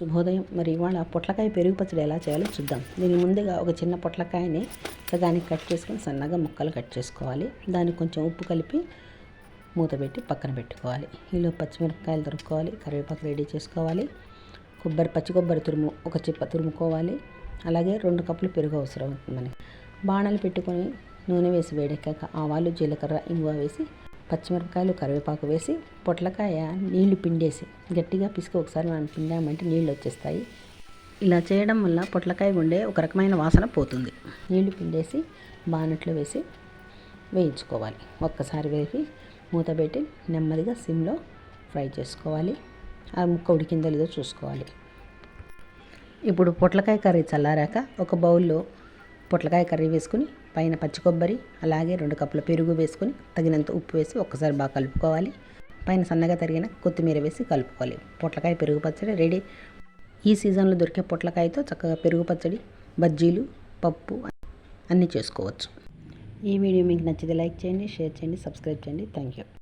శుభోదయం. మరి ఇవాళ పొట్లకాయ పెరుగు పచ్చడి ఎలా చేయాలో చూద్దాం. దీని ముందుగా ఒక చిన్న పొట్లకాయని సగానికి కట్ చేసుకొని సన్నగా ముక్కలు కట్ చేసుకోవాలి. దానికి కొంచెం ఉప్పు కలిపి మూత పెట్టి పక్కన పెట్టుకోవాలి. ఈలో పచ్చిమిరపకాయలు దొరుకుకోవాలి కరివేపాకు రెడీ చేసుకోవాలి. కొబ్బరి పచ్చి కొబ్బరి తురుము ఒక చిప్ప తురుముకోవాలి. అలాగే రెండు కప్పులు పెరుగు అవసరం అవుతుంది మనకి. బాణాలు పెట్టుకొని నూనె వేసి వేడెక్కాక ఆవాలు జీలకర్ర ఇంగువ వేసి పచ్చిమిరపకాయలు కరివేపాకు వేసి పొట్లకాయ నీళ్ళు పిండేసి గట్టిగా పిసికి ఒకసారి మనం పిండామంటే నీళ్ళు వచ్చేస్తాయి. ఇలా చేయడం వల్ల పొట్లకాయ గుండె ఒక రకమైన వాసన పోతుంది. నీళ్ళు పిండేసి బానట్లో వేసి వేయించుకోవాలి. ఒక్కసారి వేసి మూత పెట్టి నెమ్మదిగా సిమ్లో ఫ్రై చేసుకోవాలి. ఆ ముక్క ఉడికిందో లేదో చూసుకోవాలి. ఇప్పుడు పొట్లకాయ కర్రీ చల్లారాక ఒక బౌల్లో పొట్లకాయ కర్రీ వేసుకుని పైన పచ్చి కొబ్బరి అలాగే రెండు కప్పుల పెరుగు వేసుకొని తగినంత ఉప్పు వేసి ఒక్కసారి బాగా కలుపుకోవాలి. పైన సన్నగా తరిగిన కొత్తిమీర వేసి కలుపుకోవాలి. పొట్లకాయ పెరుగు పచ్చడి రెడీ. ఈ సీజన్లో దొరికే పొట్లకాయతో చక్కగా పెరుగు పచ్చడి బజ్జీలు పప్పు అన్నీ చేసుకోవచ్చు. ఈ వీడియో మీకు నచ్చితే లైక్ చేయండి షేర్ చేయండి సబ్స్క్రైబ్ చేయండి. Thank you.